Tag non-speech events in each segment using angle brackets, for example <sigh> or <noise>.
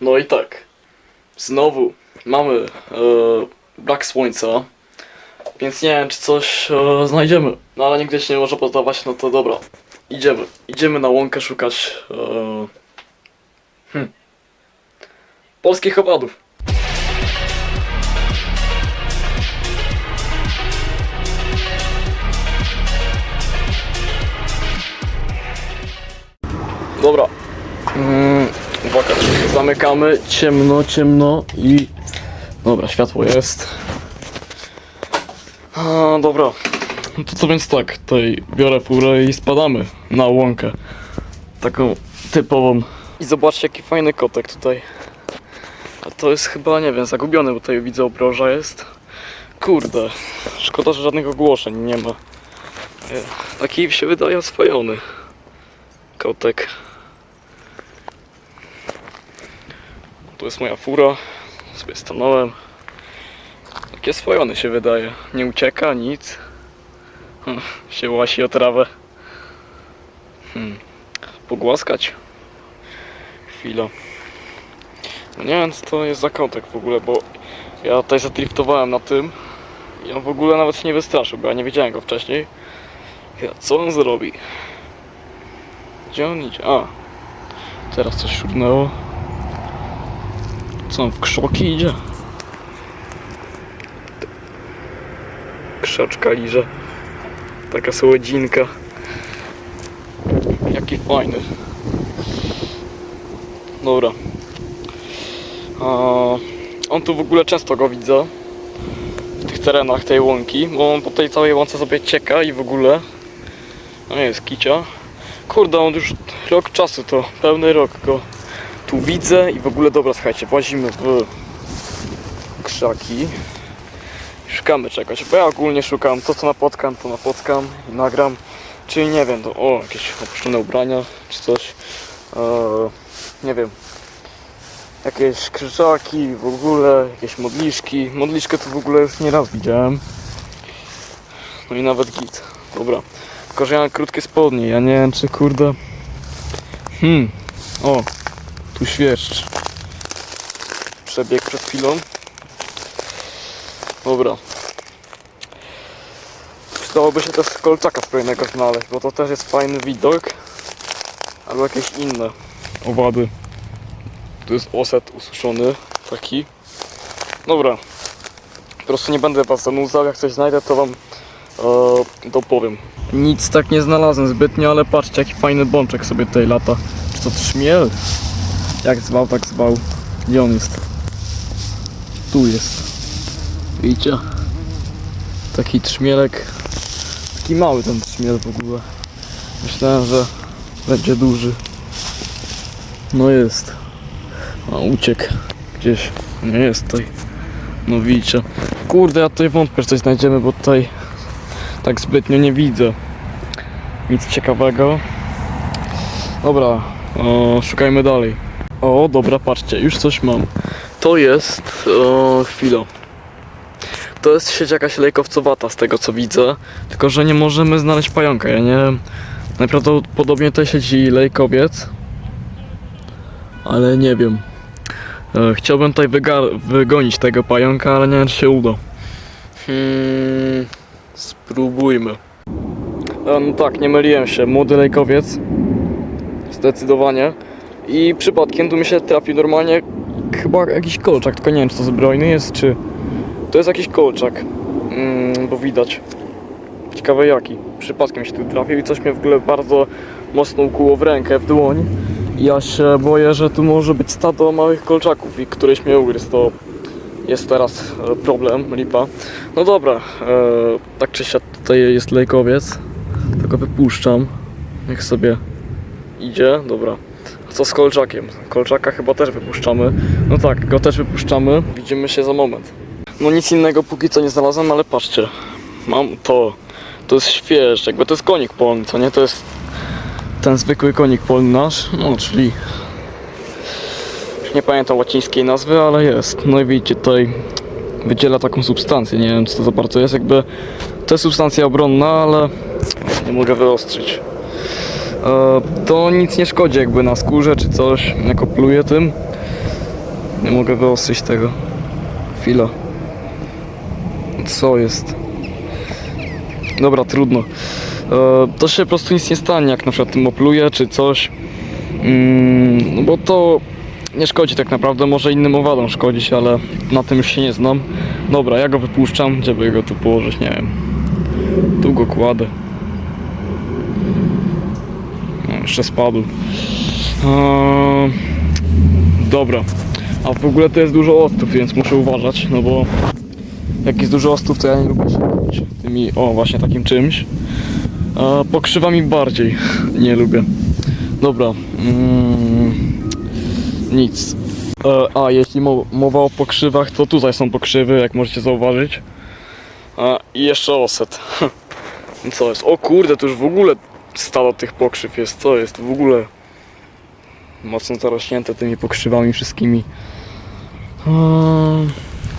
No i tak. Znowu mamy e, brak słońca. Więc nie wiem, czy coś e, znajdziemy. No ale nigdy się nie może poddawać, no to dobra. Idziemy. Idziemy na łąkę szukać e, hmm, polskich owadów. Dobra. Mm, uwaga, zamykamy. Ciemno, ciemno i... Dobra, światło jest. A, dobra. No to, to więc tak, tutaj biorę furę i spadamy na łąkę. Taką typową. I zobaczcie jaki fajny kotek tutaj. A to jest chyba, nie wiem, zagubiony, bo tutaj widzę obroża jest. Kurde, szkoda, że żadnych ogłoszeń nie ma. E, Taki się wydaje oswojony. Kotek. Tu jest moja fura. Sobie stanąłem. Takie swojony się wydaje. Nie ucieka, nic. Hm, się łasi o trawę. Hmm. Pogłaskać. Chwila. No nie wiem to jest za kotek w ogóle, bo ja tutaj zadriftowałem na tym. I on w ogóle nawet się nie wystraszył, bo ja nie widziałem go wcześniej. Ja, co on zrobi? Gdzie on idzie? A. Teraz coś szurnęło. Co on w krzoki idzie? Krzaczka liże. Taka słodzinka. Jaki fajny. Dobra. On tu w ogóle często go widzę. W tych terenach tej łąki, bo on po tej całej łące sobie cieka i w ogóle. No nie jest kicia. Kurde, on już rok czasu to, pełny rok go tu widzę i w ogóle dobra, słuchajcie, włazimy w krzaki. Szukamy czegoś, bo ja ogólnie szukam to co napotkam, to napotkam i nagram. Czyli nie wiem, to o, jakieś opuszczone ubrania czy coś. Eee, nie wiem. Jakieś krzyczaki w ogóle, jakieś modliszki. Modliszkę to w ogóle już nie raz widziałem. No i nawet git. Dobra. Tylko, że ja mam krótkie spodnie, ja nie wiem czy kurde... Hmm. O, tu świerszcz. Przebieg przed chwilą. Dobra. Przydałoby się też kolczaka zbrojnego znaleźć, bo to też jest fajny widok. Albo jakieś inne owady. Tu jest oset ususzony, taki. Dobra. Po prostu nie będę was zanudzał, jak coś znajdę to wam e, dopowiem. Nic tak nie znalazłem zbytnio, ale patrzcie jaki fajny bączek sobie tutaj lata. Czy to trzmiel? Jak zwał, tak zwał. Gdzie on jest? Tu jest. Widzicie? Taki trzmielek. Taki mały ten trzmiel w ogóle. Myślałem, że będzie duży. No jest. A uciekł gdzieś. Nie jest tutaj. No widzicie. Kurde, ja tutaj wątpię, że coś znajdziemy, bo tutaj tak zbytnio nie widzę. Nic ciekawego. Dobra, o, szukajmy dalej. O, dobra, patrzcie, już coś mam. To jest. O, chwila. To jest sieć jakaś lejkowcowata z tego co widzę. Tylko, że nie możemy znaleźć pająka. Ja nie wiem. Najprawdopodobniej to siedzi lejkowiec. Ale nie wiem. E, chciałbym tutaj wygonić tego pająka, ale nie wiem czy się uda. Hmm, spróbujmy. E, no tak, nie myliłem się. Młody lejkowiec. Zdecydowanie. I przypadkiem tu mi się trafił normalnie chyba jakiś kolczak, tylko nie wiem czy to zbrojny jest, czy... To jest jakiś kolczak, mm, bo widać. Ciekawe jaki. Przypadkiem się tu trafił i coś mnie w ogóle bardzo mocno ukuło w rękę, w dłoń. Ja się boję, że tu może być stado małych kolczaków i któryś mnie ugryzł, to jest teraz e, problem, lipa. No dobra, e, tak czy siak tutaj jest lejkowiec, tylko wypuszczam, niech sobie idzie, dobra. Co z kolczakiem? Kolczaka chyba też wypuszczamy. No tak, go też wypuszczamy. Widzimy się za moment. No nic innego póki co nie znalazłem, ale patrzcie. Mam to. To jest śwież, jakby to jest konik polny, co nie? To jest ten zwykły konik polny nasz, no czyli nie pamiętam łacińskiej nazwy, ale jest. No i widzicie tutaj wydziela taką substancję, nie wiem co to za bardzo jest, jakby to jest substancja obronna, ale nie mogę wyostrzyć. E, to nic nie szkodzi jakby na skórze czy coś, jak opluję tym. Nie mogę wyostrzyć tego. Chwila. Co jest? Dobra, trudno. E, to się po prostu nic nie stanie, jak na przykład tym opluję czy coś. Mm, no bo to nie szkodzi tak naprawdę, może innym owadom szkodzić, ale na tym już się nie znam. Dobra, ja go wypuszczam, gdzie by go tu położyć, nie wiem. Tu go kładę. No, jeszcze spadł. Eee, dobra. A w ogóle to jest dużo ostrów, więc muszę uważać, no bo jak jest dużo ostrów, to ja nie lubię się robić tymi, o właśnie takim czymś. A pokrzywami bardziej <laughs> nie lubię. Dobra. Mm, nic. E, a jeśli mo- mowa o pokrzywach, to tutaj są pokrzywy, jak możecie zauważyć. A, I jeszcze oset. <laughs> Co jest? O kurde, to już w ogóle stado tych pokrzyw jest. Co jest? W ogóle mocno zarośnięte tymi pokrzywami wszystkimi. Eee,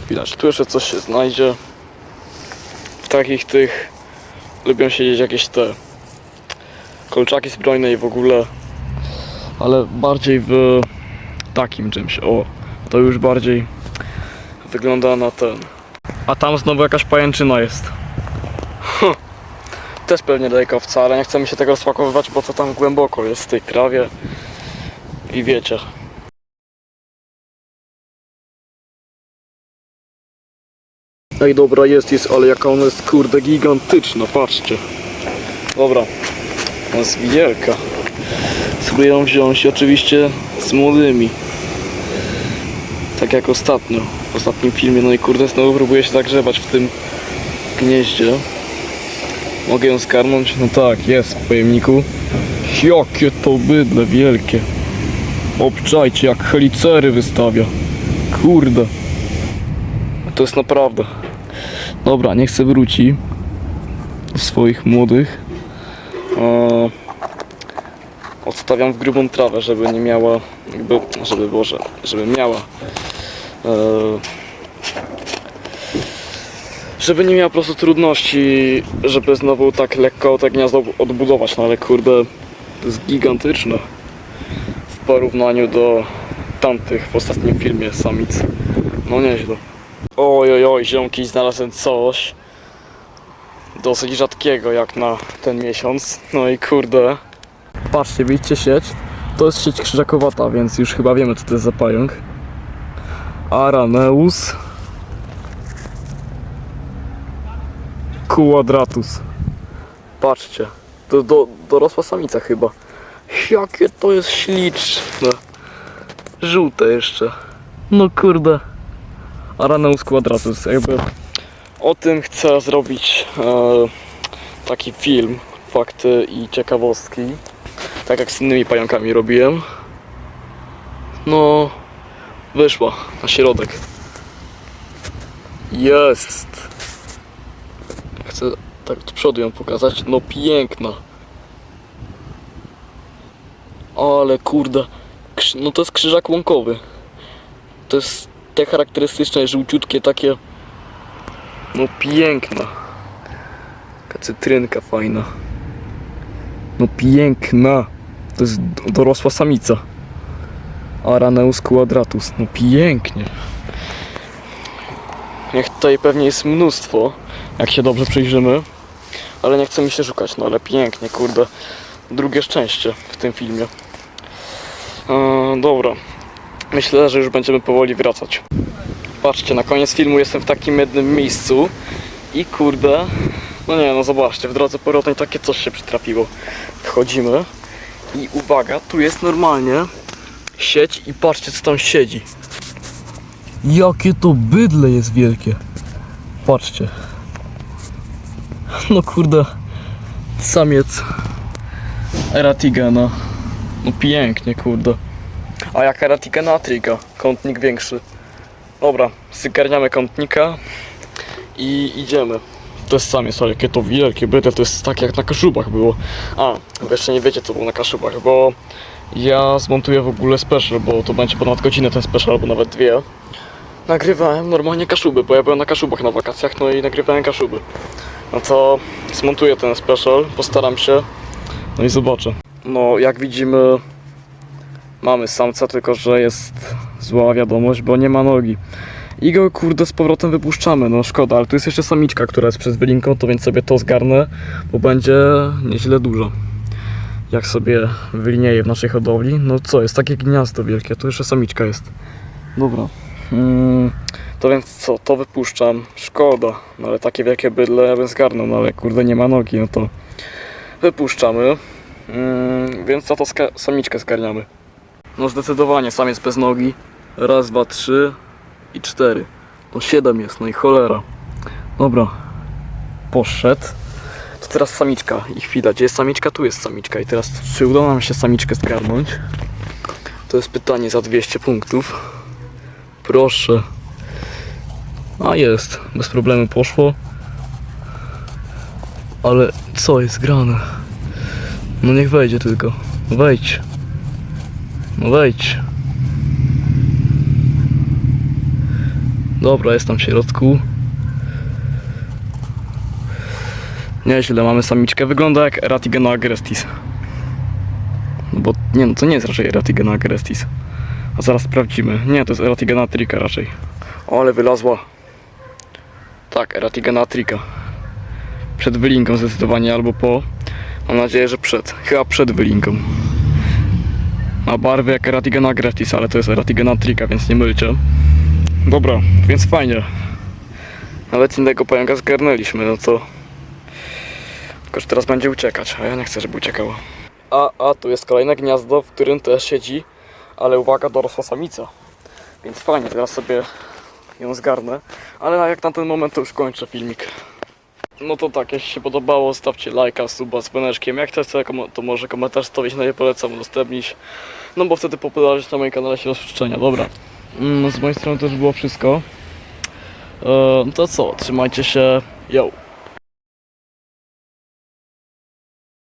Chwila, czy tu jeszcze coś się znajdzie? W takich tych lubią siedzieć jakieś te kolczaki zbrojne i w ogóle, ale bardziej w takim czymś. O, to już bardziej wygląda na ten. A tam znowu jakaś pajęczyna jest. Też pewnie lejkowca, ale nie chcemy się tego rozpakowywać, bo to tam głęboko jest w tej trawie. I wiecie. Ej, dobra, jest, jest, ale jaka ona jest, kurde, gigantyczna, patrzcie. Dobra, ona jest wielka. Spróbuję ją wziąć, oczywiście z młodymi. Tak jak ostatnio, w ostatnim filmie. No i kurde, znowu próbuję się zagrzebać w tym gnieździe. Mogę ją skarnąć? No tak, jest w pojemniku. Jakie to bydle wielkie. Obczajcie, jak helicery wystawia. Kurde. To jest naprawdę. Dobra, niech se wróci do swoich młodych. Odstawiam w grubą trawę, żeby nie miała, jakby, żeby Boże, żeby miała eee, żeby nie miała po prostu trudności, żeby znowu tak lekko te gniazdo odbudować, no ale kurde, to jest gigantyczne w porównaniu do tamtych w ostatnim filmie samic. No nieźle. Oj, oj, oj, ziomki, znalazłem coś dosyć rzadkiego jak na ten miesiąc. No i kurde. Patrzcie, widzicie sieć? To jest sieć krzyżakowata, więc już chyba wiemy co to jest za pająk. Araneus Quadratus. Patrzcie, to do, dorosła samica chyba. Jakie to jest śliczne. Żółte jeszcze. No kurde. Araneus quadratus. Jakby o tym chcę zrobić e, taki film, fakty i ciekawostki. Tak jak z innymi pająkami robiłem. No, wyszła na środek. Jest. Chcę tak od przodu ją pokazać. No piękna. Ale kurde. No to jest krzyżak łąkowy. To jest te charakterystyczne, żółciutkie takie. No piękna. Taka cytrynka fajna. No piękna. To jest dorosła samica. Araneus quadratus. No pięknie. Niech tutaj pewnie jest mnóstwo, jak się dobrze przyjrzymy. Ale nie chce mi się szukać, no ale pięknie, kurde. Drugie szczęście w tym filmie. Eee, dobra. Myślę, że już będziemy powoli wracać. Patrzcie, na koniec filmu jestem w takim jednym miejscu i kurde, no nie no zobaczcie, w drodze powrotnej takie coś się przytrafiło. Wchodzimy i uwaga, tu jest normalnie sieć i patrzcie co tam siedzi. Jakie to bydle jest wielkie. Patrzcie. No kurde, samiec Eratigena. No pięknie, kurde. A jak Eratigena Atriga, kątnik większy. Dobra, zgarniamy kątnika i idziemy. To jest samiec, ale jakie to wielkie bydle, to jest tak jak na kaszubach było. A, wy jeszcze nie wiecie co było na kaszubach, bo ja zmontuję w ogóle special, bo to będzie ponad godzinę ten special, albo nawet dwie. Nagrywałem normalnie kaszuby, bo ja byłem na kaszubach na wakacjach, no i nagrywałem kaszuby. No to zmontuję ten special, postaram się, no i zobaczę. No, jak widzimy, mamy samca, tylko że jest zła wiadomość, bo nie ma nogi. I go kurde z powrotem wypuszczamy, no szkoda, ale tu jest jeszcze samiczka, która jest przed wylinką, to więc sobie to zgarnę, bo będzie nieźle dużo. Jak sobie wylinieje w naszej hodowli, no co, jest takie gniazdo wielkie, tu jeszcze samiczka jest. Dobra. Mm, to więc co, to wypuszczam, szkoda, no ale takie wielkie bydle ja bym zgarnął, no ale kurde nie ma nogi, no to wypuszczamy. Mm, więc za to samiczkę zgarniamy. No zdecydowanie, sam jest bez nogi. Raz, dwa, trzy i cztery. No siedem jest, no i cholera. Dobra. Poszedł. To teraz samiczka i chwila, gdzie jest samiczka? Tu jest samiczka i teraz czy uda nam się samiczkę zgarnąć? To jest pytanie za 200 punktów. Proszę. A jest, bez problemu poszło. Ale co jest grane? No niech wejdzie tylko. Wejdź. No wejdź. Dobra, jest tam w środku. Nieźle, mamy samiczkę. Wygląda jak Ratigena agrestis. No bo, nie no, to nie jest raczej Ratigena agrestis. A zaraz sprawdzimy. Nie, to jest Ratigena trika raczej. O, ale wylazła. Tak, Ratigena trika. Przed wylinką zdecydowanie, albo po. Mam nadzieję, że przed. Chyba przed wylinką. Ma barwy jak Ratigena Gratis, ale to jest Ratigena Trika, więc nie mylcie. Dobra, więc fajnie. Nawet innego pająka zgarnęliśmy, no to... Tylko, że teraz będzie uciekać, a ja nie chcę, żeby uciekała. A, a, tu jest kolejne gniazdo, w którym też siedzi, ale uwaga, dorosła samica. Więc fajnie, teraz sobie ją zgarnę. Ale jak na ten moment to już kończę filmik. No to tak, jeśli się podobało, stawcie lajka, suba z. Jak komo- to może komentarz stawić, no nie polecam udostępnić. No bo wtedy popularność na moim kanale się rozprzestrzenia. Dobra. Mm, z mojej strony to już było wszystko. E, to co, trzymajcie się. Yo.